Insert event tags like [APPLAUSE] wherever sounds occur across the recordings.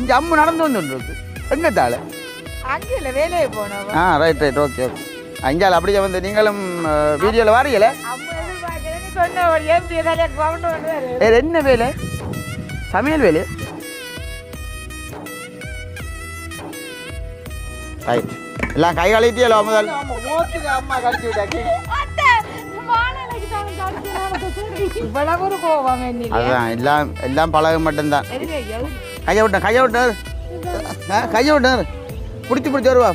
இங்கே அம்மு நடந்து வந்துட்டு இருக்கு எங்கே தாள் அங்கே இல்லை வேலையை போனவன். ஆ ரைட் ரைட் ஓகே ஓகே அஞ்சால் அப்படியே வந்து நீங்களும் வீடியோவில் வேறு என்ன வேலை? சமையல் வேலை ரைட் எல்லாம் கை கழுவிட்டியலோ முதல் அம்மா கழிச்சு இவ்வளவு கோபம் அதுதான் எல்லாம் எல்லாம் பழக மட்டும்தான். கையை விட்டேன் கையை விட்டார் கையை விட்டார் பிடிச்சி பிடிச்சி வருவா.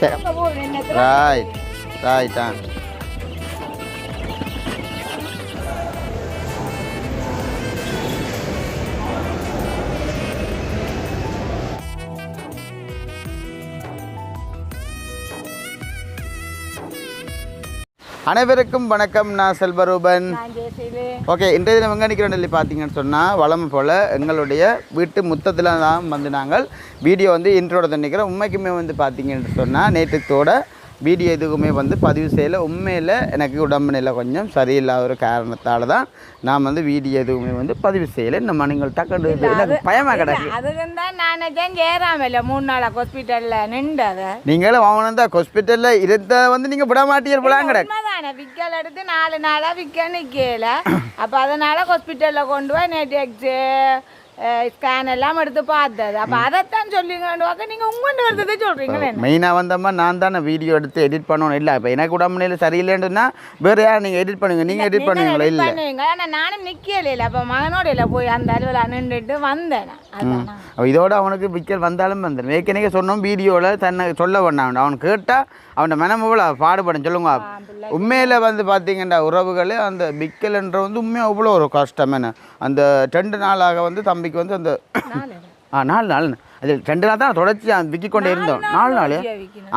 சரி. ரைட் ரைட் ஆ. அனைவருக்கும் வணக்கம். நான் செல்வரூபன். ஓகே இன்றைய தினம் எங்கே நிற்கிறோம் சொல்லி பார்த்தீங்கன்னு சொன்னால் வளமை போல் எங்களுடைய வீட்டு முத்தத்தில் தான் வந்து நாங்கள் வீடியோ வந்து இன்ட்ரோட நிற்கிறோம் உண்மைக்குமே வந்து பார்த்தீங்கன்னு சொன்னால் நேற்றுத்தோட வீடியோ எதுக்குமே வந்து பதிவு செய்யலை. உண்மையில் எனக்கு உடம்பு நிலை கொஞ்சம் சரியில்லாத ஒரு காரணத்தால் தான் நான் வந்து வீடியோ எதுவுமே வந்து பதிவு செய்யலை. நம்ம நீங்கள் டக்குனு எனக்கு பயமாக கிடக்கு. அதுக்கு தான் நான் நினைச்சேன் சேராமல மூணு நாளா ஹாஸ்பிட்டல்ல நின்றது. நீங்களும் அவனும் தான். ஹாஸ்பிட்டலில் இருந்த வந்து நீங்கள் விட மாட்டீங்க விடாங்க கிடக்கு. விக்கல் எடுத்து நாலு நாளா விக்க நிக்கல. அப்ப அதனால ஹாஸ்பிட்டல்ல கொண்டு போய் நேற்று எக்ஸே ஸ்கேன் எல்லாம் எடுத்து பார்த்தது அப்ப அதைத்தான் சொல்லிங்க நீங்க உங்கள்கிட்ட எடுத்ததை சொல்றீங்களே மெயினாக வந்தம்மா நான் தானே வீடியோ எடுத்து எடிட் பண்ணணும் இல்லை இப்போ எனக்கு உடம்பு நிலை சரியில்லைன்னுனா வேறு யார் நீங்கள் எடிட் பண்ணுங்க நீங்கள் எடிட் பண்ணுவீங்களா இல்லை பண்ணுவீங்க ஆனா நானும் நிக்கல இல்ல அப்ப மகனோட இல்ல போய் அந்த அலுவலா நின்றுட்டு வந்தேன். அப்ப இதோட அவனுக்கு விக்கல் வந்தாலும் வந்துடும் ஏற்கனவே சொன்னோம் வீடியோவில் தன்னை சொல்ல வேண்டாம் அவன் கேட்டால் அவன் மனம் இவ்வளோ பாடுபடும் சொல்லுங்க உண்மையில் வந்து பார்த்தீங்கன்னா உறவுகள் அந்த விக்கல்ன்ற வந்து உண்மையாக அவ்வளோ ஒரு கஷ்டம் என்ன அந்த ரெண்டு நாளாக வந்து தம்பிக்கு வந்து அந்த ஆ நாலு நாள் அது ரெண்டு நாள் தான் தொடர்ச்சி விக்கி கொண்டே இருந்தோம். நாலு நாள்.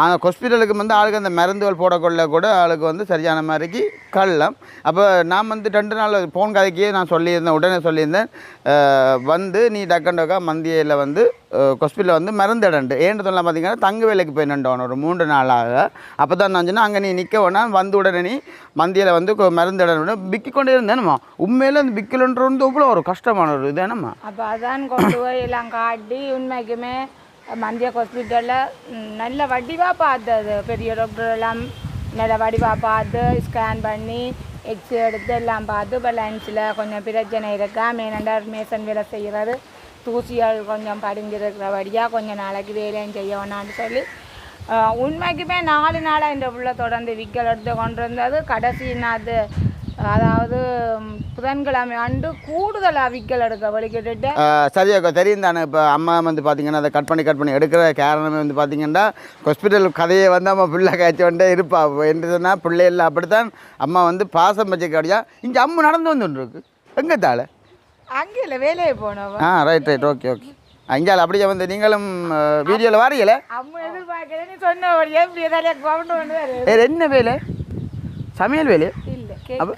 அந்த ஹாஸ்பிட்டலுக்கு வந்து ஆளுக்கு அந்த மருந்துகள் போடக்கொள்ள கூட ஆளுக்கு வந்து சரியான மாதிரிக்கு கள்ளம். அப்போ நான் வந்து ரெண்டு நாள் ஃபோன் கதைக்கே நான் சொல்லியிருந்தேன் உடனே சொல்லியிருந்தேன். வந்து நீ டக்கண்டோக்கா மந்தியில் வந்து ஹாஸ்பிட்டலில் வந்து மருந்து இடண்டு ஏன்னு சொல்லலாம் பார்த்தீங்கன்னா தங்க வேலைக்கு போய் நின்றவன் ஒரு மூன்று நாளாக. அப்போ தான் நான் அங்கே நீ நிற்க வேணா வந்து உடனே நீ மந்தியில் வந்து கொ- மருந்து இடணும் பிக்கி கொண்டே இருந்தேன்மா உண்மையில அந்த பிக்கலுன்ற வந்து அவ்வளோ ஒரு கஷ்டமான ஒரு இது என்னம்மா? அப்போ அதான் கொண்டு போய் எல்லாம் காட்டி உண்மைக்குமே மந்திய ஹாஸ்பிட்டலில் நல்ல வடிவாக பார்த்தது பெரிய டாக்டர் எல்லாம் நல்ல வடிவாக பார்த்து ஸ்கேன் பண்ணி எக்ஸ்ரே எடுத்து எல்லாம் பார்த்து இப்போ லன்ச்சில் கொஞ்சம் பிரச்சனை இருக்கா? மேனண்டர் மேசன் வேலை செய்கிறது தூசியால் கொஞ்சம் படிஞ்சிருக்கிறபடியாக கொஞ்சம் நாளைக்கு வேலையும் செய்ய சொல்லி உண்மைக்குமே நாலு நாளாக இந்த பிள்ளை தொடர்ந்து விக்கல் எடுத்து கொண்டு இருந்தது கடைசி நாது அதாவது புதன்கிழமை அன்று கூடுதலாக விக்கல் எடுக்க வலிக்கிட்டு சரி அக்கா தெரியும் தானே இப்போ அம்மா வந்து பார்த்தீங்கன்னா அதை கட் பண்ணி கட் பண்ணி எடுக்கிற காரணமே வந்து பார்த்தீங்கன்னா ஹாஸ்பிட்டல் கதையை வந்து அம்மா பிள்ளை காய்ச்சி கொண்டே இருப்பா. என்று சொன்னால் பிள்ளைகள் அப்படித்தான் அம்மா வந்து பாசம் வச்ச கடையா இங்கே அம்மா நடந்து வந்துருக்கு எங்கே தாழ அங்கே இல்லை வேலையை போனவன் ஆ ரைட் ரைட் ஓகே ஓகே அஞ்சால் அப்படியே வந்து நீங்களும் வீடியோவில் வாரீங்களே? அம்மா எதிர்பார்க்கிறேன்னு சொன்ன ஒரு எப்படி ஏதாவது கவுண்ட் வந்து வேறு என்ன வேலை? சமையல் வேலை? இல்லை அப்போ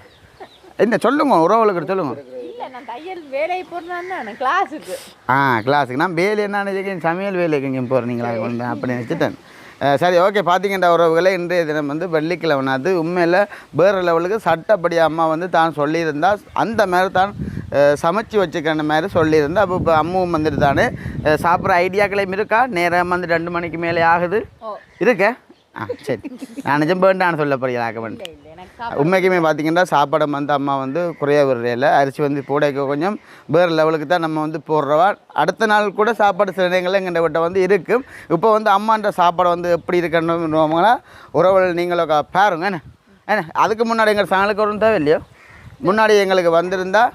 என்ன சொல்லுங்க உறவுகளுக்கு சொல்லுங்க. இல்லை நான் தையல் வேலையை போடுறேன்னு கிளாஸுக்கு ஆ கிளாஸுக்கு நான் வேலை என்ன நினைக்கிறேன் சமையல் வேலைக்கு எங்கேயும் போகிறீங்களா அப்படி நினச்சிட்டேன் சரி ஓகே பார்த்தீங்கன்னா உறவுகளே இன்றைய தினம் வந்து வெள்ளிக்கிழமை. அது உண்மையில் வேறு லெவலுக்கு சட்டப்படி அம்மா வந்து தான் சொல்லியிருந்தா அந்த மாதிரி தான் சமைச்சு வச்சுக்கிற மாதிரி சொல்லியிருந்தா அப்போ இப்போ அம்மாவும் வந்துட்டு தானே சாப்பிட்ற ஐடியாக்களையும் இருக்கா? நேரம் வந்து ரெண்டு மணிக்கு மேலே ஆகுது. இருக்க? ஆ சரி. நான் நிஜம் வேண்டான்னு சொல்ல போறீங்க வந்து உண்மைக்குமே பார்த்தீங்கன்னா சாப்பாடு வந்து அம்மா வந்து குறைய விடுறையில் அரிசி வந்து போடைக்க கொஞ்சம் வேறு லெவலுக்கு தான் நம்ம வந்து போடுறவா. அடுத்த நாள் கூட சாப்பாடு சில நேரங்களில் எங்கள்கிட்ட விட்ட வந்து இருக்கும் இப்போ வந்து அம்மான்ற சாப்பாடு வந்து எப்படி இருக்கணும்னா உறவுகள் நீங்களும் கா- பாருங்க. என்ன? என்ன? அதுக்கு முன்னாடி எங்கள் சேனலுக்கு வரும் தேவை இல்லையோ முன்னாடி எங்களுக்கு வந்திருந்தால்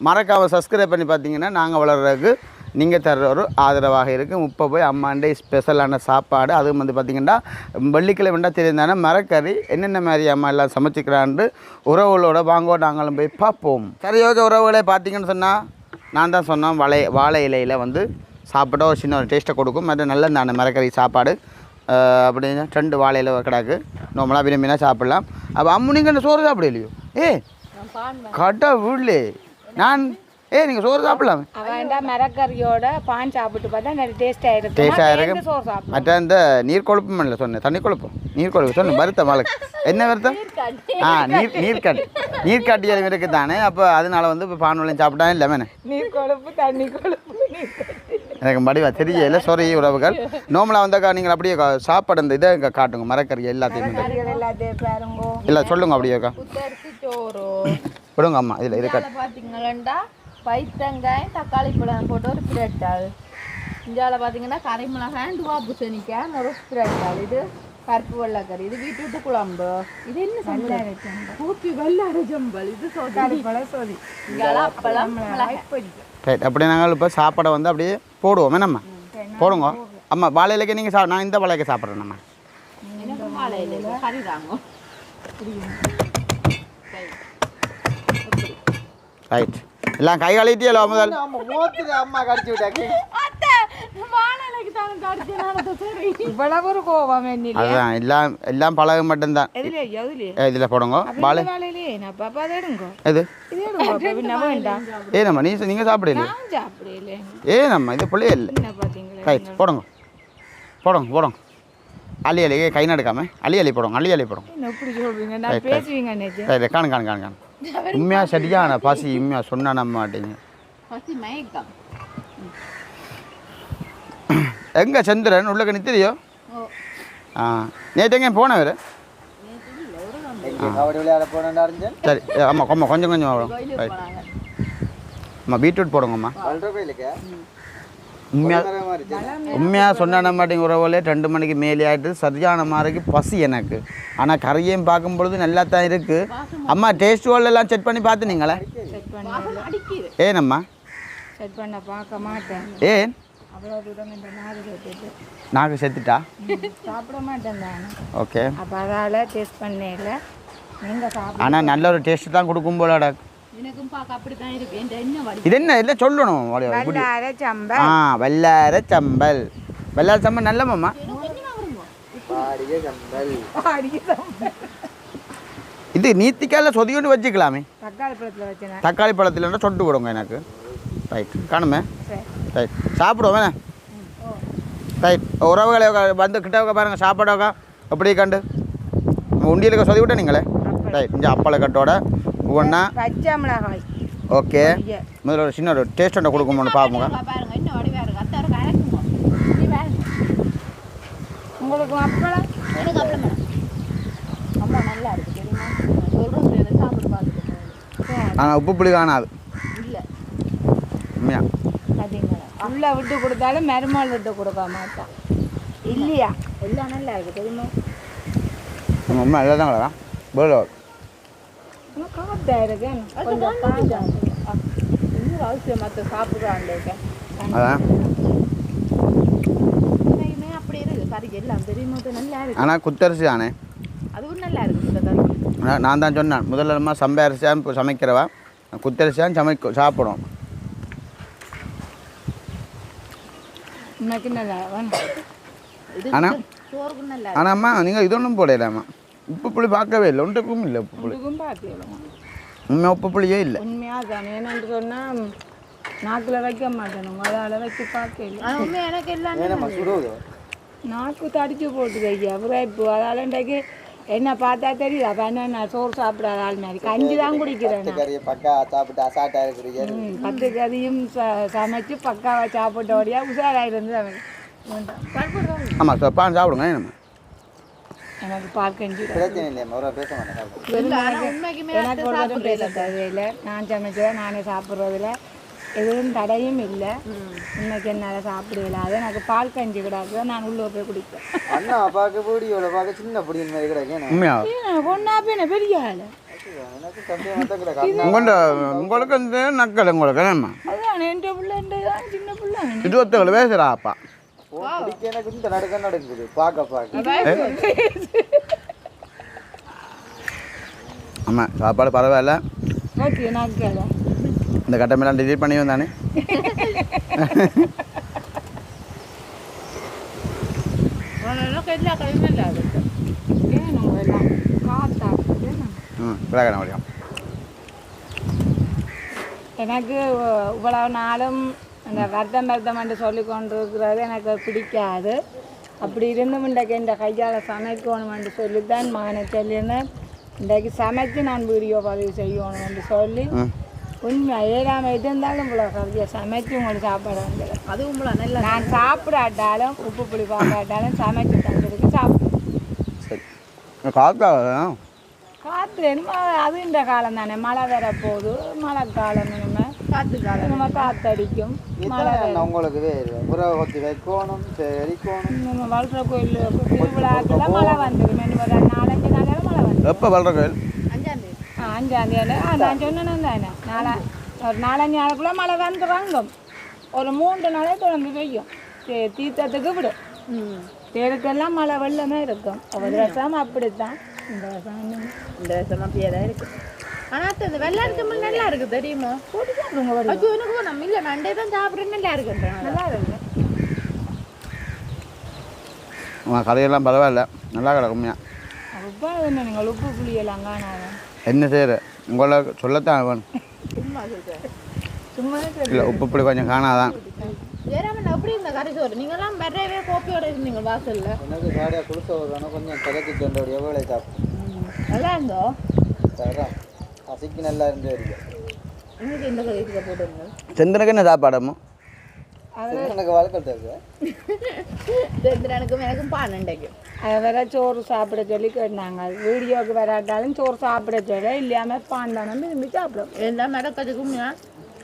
மறக்காமல் சப்ஸ்கிரைப் பண்ணி பார்த்தீங்கன்னா நாங்கள் வளர்கிறதுக்கு நீங்கள் தர்ற ஒரு ஆதரவாக இருக்கும் இப்போ போய் அம்மாண்டே ஸ்பெஷலான சாப்பாடு. அதுவும் வந்து பார்த்திங்கன்னா வெள்ளிக்கிழமைண்டா தெரிந்தானே மரக்கறி என்னென்ன மாதிரி அம்மா எல்லாம் சமைச்சிக்கிறான்னு உறவுகளோட வாங்கோ நாங்களும் போய் பார்ப்போம். சரி ஓகே உறவுகளே பார்த்தீங்கன்னு சொன்னால் நான் தான் சொன்னேன் வாழை வாழை இலையில் வந்து சாப்பிட்டா ஒரு சின்ன ஒரு டேஸ்ட்டை கொடுக்கும். மற்ற நல்ல தானே மரக்கறி சாப்பாடு அப்படின்னு ரெண்டு வாழையில் கிடக்கு நார்மலாக விரும்பினா சாப்பிட்லாம். அப்போ அம்மு நீங்கள் சோறு சாப்பிடலையோ? ஏ கடை வீட்லே நான் ஏ நீங்கள் சோறு சாப்பிடலாம்? அவன்டா மரக்கறியோட பான் சாப்பிட்டு பார்த்தா நல்ல டேஸ்டாக இருக்கும். சேர்ந்து இருக்கும். சோறு சாப்பிடும் மற்ற இந்த நீர் கொழுப்பும் இல்லை சொன்னேன். தண்ணி கொழுப்பு. நீர் கொழுப்பு சொன்னேன். வருத்தம் மழை என்ன வருத்தம் ஆ நீர் நீர்க்காட்டு. நீர்க்காட்டியலும் இருக்குது தானே? அப்போ அதனால வந்து இப்போ பான் வளையம் சாப்பிட்டா இல்லை. மேனே நீர் கொழுப்பு தண்ணி கொழுப்பு எனக்கு மடிவா தெரியல சாரி உறவுகள். நோமலாக வந்தாக்கா நீங்கள் அப்படியே சாப்பாடு அந்த இதை இங்க காட்டுங்க. மரக்கறி எல்லாத்தையுமே. இல்லை சொல்லுங்க அப்படியேக்கா சோறு. விடுங்க அம்மா. இதில் பார்த்தீங்கன்னா பைத்தங்காயம் தக்காளி பழம் போட்டு ஒரு பிரெட் ஆள் இந்தியாவில் பார்த்தீங்கன்னா கரை மிளகாய் டுவாப்பு சனிக்காய் ஒரு பிரெட் ஆள் இது பருப்பு வெள்ளைக்கறி இது வீட்டு குழம்பு. இது என்ன சம்பளம் கூப்பி வெள்ளாடு ஜம்பல் இது சோதாரி பழம் சோதி. இங்கால அப்பளம் மிளகாய். ரைட் அப்படியே நாங்கள் இப்போ சாப்பாடை வந்து அப்படியே போடுவோம். என்னம்மா? போடுங்க. அம்மா வாழையிலக்கு நீங்கள் சா நான் இந்த வாழைக்கு சாப்பிட்றேன் நம்ம கறி ரைட் எல்லாம் கை கழுவிட்டியല്ലോ முதல்? அம்மா கடிச்சு என்னிலே அதுதான் எல்லாம் எல்லாம் பழகு மட்டும்தான். இதில் போடுங்க எடுங்கோ. எது? வேண்டாம். ஏனம்மா நீ நீங்கள் சாப்பிடல நான் சாப்பிடல ஏனம்மா இது பிள்ளையே இல்லை. ரைட் போடுங்க. போடுங்க போடுங்க. அள்ளி அள்ளி கை நடுக்காம. அள்ளி அள்ளி போடுங்க அள்ளி அள்ளி போடுங்க. என்ன இப்படி சொல்றீங்க? நான் பேசுவீங்க நினைச்சு ரைட் காணு காணு காணு காணு. உண்மையாக சரியான பசி உண்மையாக சொன்னா நம்ப மாட்டீங்க. பசி மயக்கம். எங்கே சந்திரன்? உள்ள நித்திரியோ ஓ. ஆ. நேற்று எங்கே போனேன் அறிஞ்சேன் சரி ஆமாம் ஆமாம் கொஞ்சம் கொஞ்சம் வரும் ரைட் அம்மா பீட்ரூட் போடுங்கம்மா. உண்மையாக உண்மையாக சொன்ன மாட்டேங்க உறவுகளே. ரெண்டு மணிக்கு மேலே ஆகிட்டு சரியான மாதிரி பசி எனக்கு. ஆனால் கறியையும் பார்க்கும் பொழுது நல்லா தான் இருக்குது அம்மா டேஸ்ட் எல்லாம் செக் பண்ணி பார்த்துனீங்களே ஏனம்மா ஏன் நாக்கு செத்துட்டா? சாப்பிட மாட்டேன் ஓகே அப்போ அதால் டேஸ்ட் பண்ணல. ஆனால் நல்ல ஒரு டேஸ்ட் தான் கொடுக்கும் போலடா இது என்ன? இல்லை சொல்லணும். வல்லார ஆ வெள்ளார சம்பல். வெள்ளார சம்பல் பாடிய சம்பல். இது நீத்திக்கால சொதி கொண்டு வச்சுக்கலாமே. தக்காளி பழத்தில் வச்சேன்? தக்காளி பழத்தில் சொட்டு கொடுங்க எனக்கு. ரைட் காணுமே? ரைட் சாப்பிடுவோம் வேணே ரைட் உறவுகளை வந்து கிட்ட உக்கா பாருங்க சாப்பாடு உக்கா எப்படி கண்டு? உண்டியலுக்கு சொதி விட்ட நீங்களே? ரைட் இங்கே அப்பளை கட்டோட ஒவ்வொன்றா பச்சை மிளகாய். ஓகே. முதல்ல ஒரு சின்ன ஒரு டேஸ்ட் ஒன்று கொடுக்கும்போது பார்ப்போங்க உங்களுக்கு அப்பளம்? எனக்கு அப்பளம் அம்மா நல்லா இருக்கு தெரியுமா? எனக்கு சாப்பிட்டு பார்த்துட்டு ஆனால் உப்பு புளி காணாது இல்லை. உண்மையா? பார்த்தீங்களா உள்ள விட்டு கொடுத்தாலும் மருமாள் விட்டு கொடுக்க மாட்டான். இல்லையா? எல்லாம் நல்லா இருக்கு தெரியுமா? நம்ம உண்மை எல்லாம் தான் கிடக்கா காத்தா இருக்கு? கொஞ்சம் காஞ்சா இன்னும் அவசியம் மற்ற சாப்பிடுறாங்க அதான். அப்படி இருக்கு கறி எல்லாம் தெரியுமா நல்லா இருக்கு. ஆனால் குத்தரிசி தானே? அதுவும் நல்லா இருக்கு நான் தான் சொன்னேன். முதல்ல சம்பை அரிசியாக இப்போ சமைக்கிறவா குத்தரிசியாக சமைக்க சாப்பிடும் இன்னைக்கு நல்லா வேணும். இது ஆனா? சோறுக்கு நல்லா ஆனால் அம்மா நீங்கள் இது ஒன்றும் போடலாமா உப்பு புளி பார்க்கவே இல்லை ஒன்றுக்கும் இல்லை உப்பு புளி உண்மை உப்பு புளியே இல்லை உண்மையாக தானே என்னன்னு சொன்னால் நாக்கில் வைக்க மாட்டேனுங்க அதால் வச்சு பார்க்கல உண்மை எனக்கு எல்லாம் நாக்கு தடிச்சு போட்டுது ஐயா அப்புறம் இப்போ அதால் இன்றைக்கு என்ன பார்த்தா தெரியுது அப்போ என்ன நான் சோறு சாப்பிடாத ஆள் மாதிரி கஞ்சி தான் குடிக்கிறேன் சாப்பிட்டு பத்து கறியும் ச சமைச்சு பக்காவாக சாப்பிட்டோடையா உஷாராக இருந்து அவன் ஆமாம் சார் பான் சாப்பிடுங்க என்னம்மா எனக்கு பால் கஞ்சி இல்லையம்மா ஒரு சாப்பிடு. எனக்கு ஒருவரும் பேச தேவையில்லை. நான் சமைச்சதை நானே சாப்பிட்றதுல எதுவும் தடையும் இல்லை. இன்னைக்கு என்னால் சாப்பிடல அது எனக்கு பால் கஞ்சி கிடாது நான் உள்ளே போய் குடிப்பேன். அண்ணா பார்க்க வீடியோவில் பார்க்க சின்ன பொடியின் மாதிரி கிடைக்கும் போய் நான் பெரிய ஆள். எனக்கு கிடக்கு உங்களுக்கு இந்த நக்கல் உங்களுக்கு என்னம்மா? அதுதான் என் பிள்ளை தான் சின்ன பிள்ளை. இருபத்தேழு பிடிக்க எனக்கு இந்த நடுக்க நடக்குது. பார்க்க பார்க்க. ஆமாம் சாப்பாடு பரவாயில்ல. இந்த கட்டமெல்லாம் டிலீட் பண்ணி வந்தானே? எனக்கு இவ்வளவு நாளும் அந்த வருத்தம் வருத்தம் என்று சொல்லி கொண்டிருக்கிறது எனக்கு பிடிக்காது. அப்படி இருந்தும் இன்றைக்கு இந்த கையால் சமைக்கணும் என்று சொல்லித்தான் மகனை சொல்லியிருந்தேன். இன்றைக்கு சமைச்சு நான் வீடியோ பதிவு செய்யணும் என்று சொல்லி உண்மை ஏழாம இருந்தாலும் இவ்வளோ கருதியை சமைச்சு உங்களுக்கு சாப்பாடு வந்துடும் அதுவும் உங்களா நல்லா நான் சாப்பிடாட்டாலும் உப்பு புளி பார்க்காட்டாலும் சமைச்சு தந்துருக்கு சாப்பிடுவேன். சரி. காக்கா காற்று என்னமோ அது இந்த காலம் தானே மழை வர போகுது மழை காலம் நம்ம காத்து காலம் நம்ம காற்றடிக்கும் மழை இதுதான் உங்களுக்கு உறவை கொத்தி வைக்கணும் எரிக்கணும் நம்ம வளர்ற கோயில் திருவிழாக்கெல்லாம் மழை வந்துடும் ஒரு நாலஞ்சு நாளாக மழை வந்து எப்போ வளர கோயில்? அஞ்சாம் தேதி. அஞ்சாம் தேதி. ஆ நான் சொன்னேன் தானே. நாலா ஒரு நாலஞ்சு நாளுக்குள்ள மழை வந்துடுறாங்க ஒரு மூன்று நாளே தொடர்ந்து பெய்யும். தீ- தீர்த்தத்துக்கு விடும் தேருக்கெல்லாம் மழை வெள்ளமே இருக்கும். ஒரு வருஷம் அப்படித்தான். இந்த வருஷம் இந்த வருஷம் அப்படியே தான் இருக்கு ஆனா அத்தை, இந்த வெள்ளாட்டு நல்லா இருக்கு தெரியுமா. ஐயோ எனக்கு வேணாம் இல்ல நண்டே தான் சாப்பிடுறேன் நல்லா இருக்குன்றேன். நல்லா இருக்கு ஆ கதையெல்லாம் பரவாயில்ல. நல்லா கிடக்கும்யா உப்பா என்ன நீங்கள் உப்பு புளியெல்லாம் காணாத என்ன செய்கிற உங்களை சொல்லத்தான் சும்மா இல்லை உப்பு புளி கொஞ்சம் காணாதான். ஜெயராமன் அப்படி இந்த கறி சோறு நீங்கெல்லாம் நிறையவே கோப்பியோட இருந்தீங்க வாசல்ல. எனக்கு கொடுத்த ஒரு கொஞ்சம் கதைக்கு எவ்வளோ சாப்பிடும் நல்லா இருந்தோ? சரிதான் பசிக்கு நல்லா இருந்து செந்தனுக்கு என்ன சாப்பாடமோ எனக்கு வாழ்க்கை தேவை தெரிஞ்சு எனக்கும் பன்னெண்டைக்கும் அதை வேற சோறு சாப்பிட சொல்லி கேட்டாங்க. வீடியோக்கு வராட்டாலும் சோறு சாப்பிட சொல்ல இல்லாமல் பாண்டானம் விரும்பி சாப்பிடும். எல்லாம் மிடக்கதுக்கும்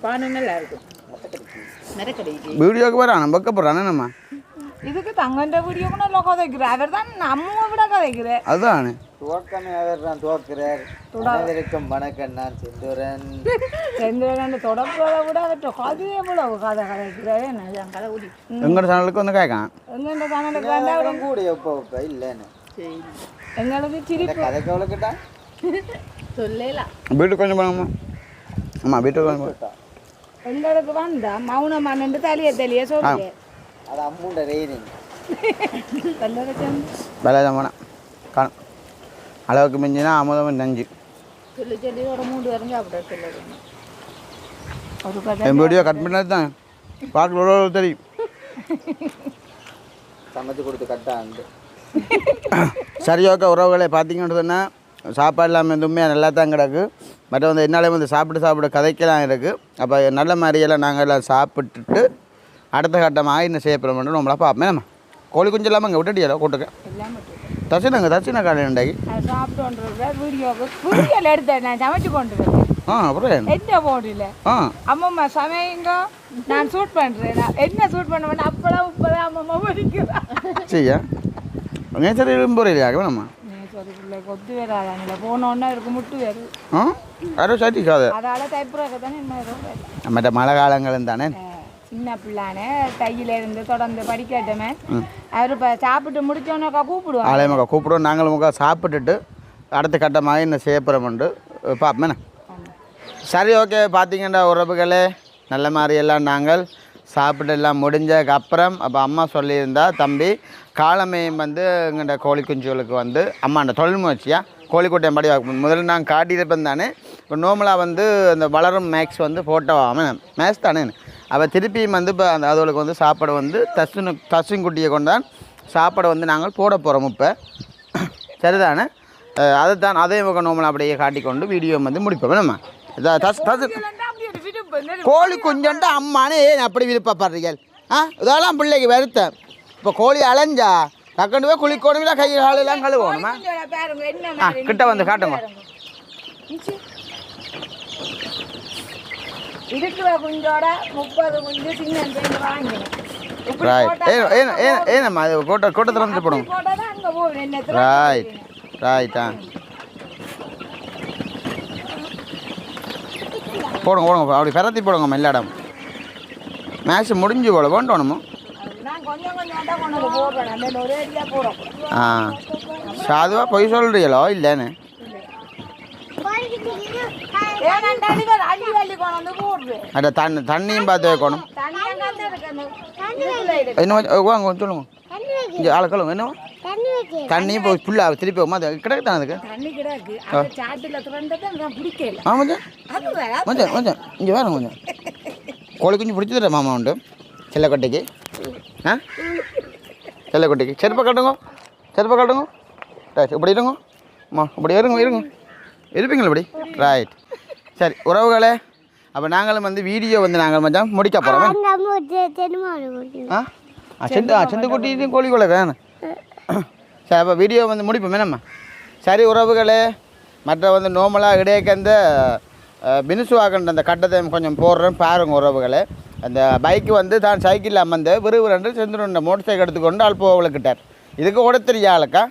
பானை நல்லா இருக்கும். மிடக்கடிக்கு வீடியோக்கு வரான் வைக்கப்படுறானே நம்ம. இதுக்கு தங்கன்ற வீடியோ கூட நல்லா கதைக்கிறேன் அவர் தான் நம்ம விட கதைக்கிறேன் அதுதானே. துவக்கமே அவர் தான் துவக்கிறார். அனைவருக்கும் வணக்கம் நான் செந்தூரன். செந்திரன் தொடப்புறத விட அவற்றை கதை எவ்வளவு கதை கதைக்கிறேன் என்ன கதை ஊடி எங்களோட சேனலுக்கு வந்து கேட்கான் எங்கள்கிட்ட சேனலுக்கு வந்தால் அவரும் கூட எப்போ இப்போ இல்லைன்னு. எங்களுக்கு சிரிப்பு. கதைக்கு அவ்வளோக்கிட்டா சொல்லலாம் வீட்டுக்கு கொஞ்சம் போகணுமா ஆமாம் வீட்டுக்கு கொஞ்சம். எங்களுக்கு வந்தா மௌனமா நின்று தலைய தெளிய சொல்லு அது அம்முண்ட ரெய்னிங் [LAUGHS] போனேன் காணும் அளவுக்கு மிஞ்சினா அமுதம் நஞ்சு. என் வீடியோ கட் பண்ணது தான் பார்க்க தெரியும். சமைச்சு கொடுத்து கட்டாண்டு சரி ஓகே உறவுகளை பார்த்தீங்கன்னு சொன்னால் சாப்பாடு இல்லாமல் எதுவுமே நல்லா தான் கிடக்கு. மற்ற வந்து என்னாலே வந்து சாப்பிட்டு சாப்பிட கதைக்கெல்லாம் இருக்குது அப்போ நல்ல மாதிரியெல்லாம் நாங்கள் எல்லாம் சாப்பிட்டுட்டு அடுத்த கட்டமாக என்ன செய்ய போகிறோம்னு நம்மளா பார்ப்போம். நம்ம கோழி குஞ்சு இல்லாமல் இங்கே விட்டுட்டியല്ലോ கூட்டுக்கு? தச்சுனாங்க தச்சுனா காலையில் உண்டாகி சாப்பிட்டு வீடியோக்கு வீடியோவில் எடுத்தேன் நான் சமைச்சு கொண்டு ஆ அப்புறம் என்ன? போடல ஆ. அம்மம்மா சமையுங்க நான் ஷூட் பண்ணுறேன் நான் என்ன ஷூட் பண்ண வேண்டாம் அப்போலாம் இப்போதான் அம்மம்மா படிக்கிறேன் செய்யா நேச்சர் போகிறீங்களா நம்ம? நீ சொல்லி பிள்ளை கொத்து வராதானில்ல போனோன்னா இருக்கு முட்டு வருது ஆ? யாரும் சட்டிக்காது அதால் தைப்புறாக்க தானே என்ன வரும் வேலை. மற்ற மழை காலங்களும் தானே. சின்ன பிள்ளானே தையில இருந்து தொடர்ந்து படிக்கட்டுமே. அவர் இப்போ சாப்பிட்டு முடிச்சோன்னாக்கா கூப்பிடுவாங்க. ஆலய முக்கா கூப்பிடுவோம். நாங்களும் முக்கா சாப்பிட்டுட்டு அடுத்த கட்டமாக என்ன செய்ய போகிறோம்ண்டு பார்ப்போம் சரி ஓகே. பார்த்தீங்கன்னா உறவுகளே. நல்ல மாதிரி எல்லாம் நாங்கள் சாப்பிட்டு எல்லாம் முடிஞ்சதுக்கு அப்புறம் அப்போ அம்மா சொல்லியிருந்தா தம்பி காலமையும் வந்து எங்கள்ட கோழி குஞ்சுகளுக்கு வந்து அம்மாண்ட தொழில் முயற்சியா கோழிக்கோட்டையம் படி முதல்ல நான் காட்டியிருப்பேன் தானே. இப்போ நார்மலாக வந்து அந்த வளரும் மேக்ஸ் வந்து ஃபோட்டோ ஆமாம் மேக்ஸ் தானே அப்போ திருப்பியும் வந்து இப்போ அந்த அதுகளுக்கு வந்து சாப்பாடு வந்து தசுனு தசுங்குட்டியை கொண்டான். சாப்பாடு வந்து நாங்கள் போட போகிறோம் இப்போ. சரிதானே? அஹ் அதைத்தான் அதையும் பக்கம் நார்மலாக அப்படியே காட்டிக்கொண்டு வீடியோ வந்து முடிப்போம். நம்ம தஸ் தசு கோழி குஞ்சோண்டு அம்மானே ஏன் அப்படி விருப்பப்படுறீர்கள் ஆ? இதெல்லாம் பிள்ளைக்கு வருத்தம். இப்போ கோழி அலைஞ்சா டக்குன்னு போய் குளிக்கணுங்களா கை காலெல்லாம் கழுவணுமா? ஆ கிட்ட வந்து காட்டுங்க. இருக்கிற குஞ்சோட முப்பது குஞ்சு சின்ன வாங்கினேன் ஏனம்மா அது கூட்ட கூட்டத்தில் வந்து என்ன ரைட் ரைட்டா போடுங்க போடுங்க அப்படி பரத்தி போடுங்க மெல்லாடம் மேட்ச் முடிஞ்சு போல வேண்டணுமோ ஆ. சாதுவாக பொய் சொல்கிறீங்களோ இல்லைன்னு? அட தண்ணி தண்ணியும் பார்த்து வைக்கணும். என்ன வாங்க சொல்லுங்க இங்கே ஆளை சொல்லுங்க என்ன தண்ணி இப்போ ஃபுல்லாக திருப்பி போகுமா அது கிடக்கு தான் அதுக்கு தண்ணி கிடக்கு அந்த சாட்டில் திறந்ததை நான் பிடிக்கல ஆ அதுதான் கொஞ்சம் கொஞ்சம் இங்கே வேணும் கொஞ்சம் கோழி குஞ்சு பிடிச்சதுல மாமா உண்டு செல்லக்கொட்டைக்கு ஆ செல்லக்கொட்டைக்கு செருப்பை கட்டுங்க செருப்பை கட்டுங்க ரைட் இப்படி இருங்க அம்மா இப்படி இருங்க இருங்க இருப்பீங்களா இப்படி ரைட் சரி உறவுகளே அப்போ நாங்களும் வந்து வீடியோ வந்து நாங்கள் மச்சான் முடிக்க போகிறோம் ஆ செண்டு ஆ செண்டு குட்டியும் கோழி குழக்கான சரி அப்போ வீடியோ வந்து முடிப்போம். என்னம்மா? சரி உறவுகளே மற்ற வந்து நோமலாக இடையக்கந்த பினுசுவாகன்ற அந்த கட்டத்தை கொஞ்சம் போடுறேன் பாருங்க உறவுகளே. அந்த பைக்கு வந்து தான் சைக்கிளில் அமர்ந்து விறுவிறன்று செந்துருண்ட மோட்டர் சைக்கிள் எடுத்துக்கொண்டு அல்போவளுக்கிட்டார் இதுக்கு ஓட தெரிய ஆளுக்கா?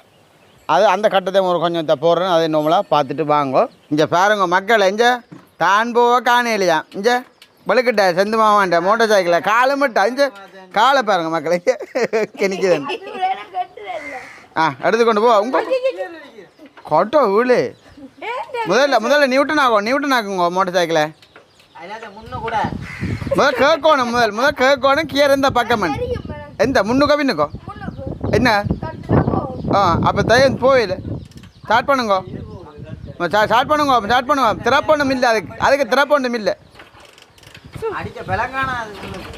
அது அந்த கட்டத்தை ஒரு கொஞ்சம் போடுறேன். அதை நம்மளாக பார்த்துட்டு வாங்கோ. இங்கே பாருங்க மக்கள் இங்கே தான் போக காணையிலையா இங்கே வலுக்கிட்ட செந்து மாமாண்ட மோட்டர் சைக்கிளை காலை மட்டும் அஞ்சு காலை பாருங்க மக்களை. [LAUGHS] கிணிக்குது. ஆ எடுத்துக்கொண்டு போ. உங்க கொட்டோ வீடு. முதல்ல முதல்ல நியூட்டன் ஆகும் நியூட்டன் ஆகுங்க மோட்டர் சைக்கிளை. முதல் கேட்கணும் முதல் முதல் கேட்கணும் கீரை இந்த பக்கம். எந்த முன்னுக்கோ. பின்னுக்கோ என்ன? ஆ அப்போ தயன் போயில ஸ்டார்ட் பண்ணுங்க. ஸ்டார்ட் பண்ணுங்க ஸ்டார்ட் பண்ணுங்க. திறப்பொண்ணும் இல்லை அதுக்கு அதுக்கு திறப்பொண்ணும் இல்லை.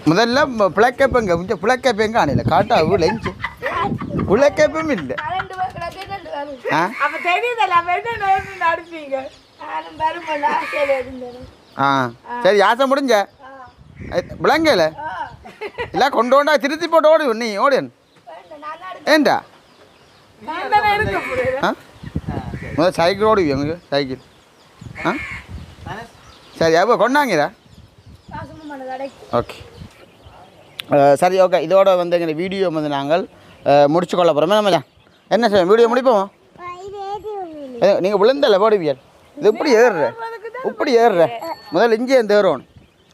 முதல்ல பிளக்கப்பங்க கொஞ்சம் பிளக்கப்பங்க அணையில? காட்டா ஊழ பிளக்கப்பம் இல்லை. ஆ? சரி யாசம் முடிஞ்ச? விளங்கல? இல்லை கொண்டு கொண்டா திருத்தி போட்டு ஓடு நீ ஓடு. ஏண்டா? முதல் சைக்கிள் ஓடுவி உங்களுக்கு சைக்கிள். ஆ? சரி அப்போ கொண்டாங்கடா. ஓகே. சரி ஓகே. இதோட வந்து எங்கள் வீடியோ வந்து நாங்கள் முடிச்சு கொள்ள போகிறோமே நம்ம என்ன செய்வோம்? வீடியோ முடிப்போம்? நீங்கள் விழுந்தல போடுவியல் இது இப்படி ஏறுற. இப்படி ஏறுற. முதல்ல இங்கே இருந்து ஏறணும்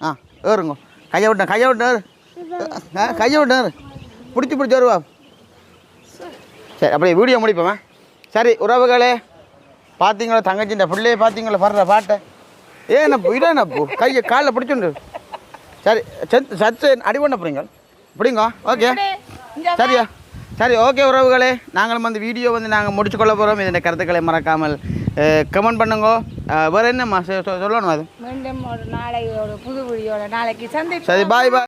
ஆ ஏறுங்க. கையை விட்டேன் கையை விட்டு ஏறு. ஆ கையை விட்டு ஏறு. பிடிச்சி பிடிச்சி வருவா சரி அப்படியே வீடியோ முடிப்போமா. சரி உறவுகளே பார்த்தீங்களா தங்கச்சின்ற பிள்ளைய பார்த்தீங்களா வர்ற பாட்டை? ஏன் பூ கையை காலில் பிடிச்சுண்டு சரி சத்து சத்து அடி பண்ண போகிறீங்க பிடிங்க ஓகே. சரியா? சரி ஓகே உறவுகளே நாங்களும் வந்து வீடியோ வந்து நாங்கள் முடிச்சு கொள்ள போகிறோம் இதன் கருத்துக்களை மறக்காமல் கமெண்ட் பண்ணுங்க. வேறு என்னம்மா சொல்லணும் அது? மீண்டும் ஒரு நாளை ஒரு புது வீடியோட நாளைக்கு சந்திப்போம். சரி பாய் பாய்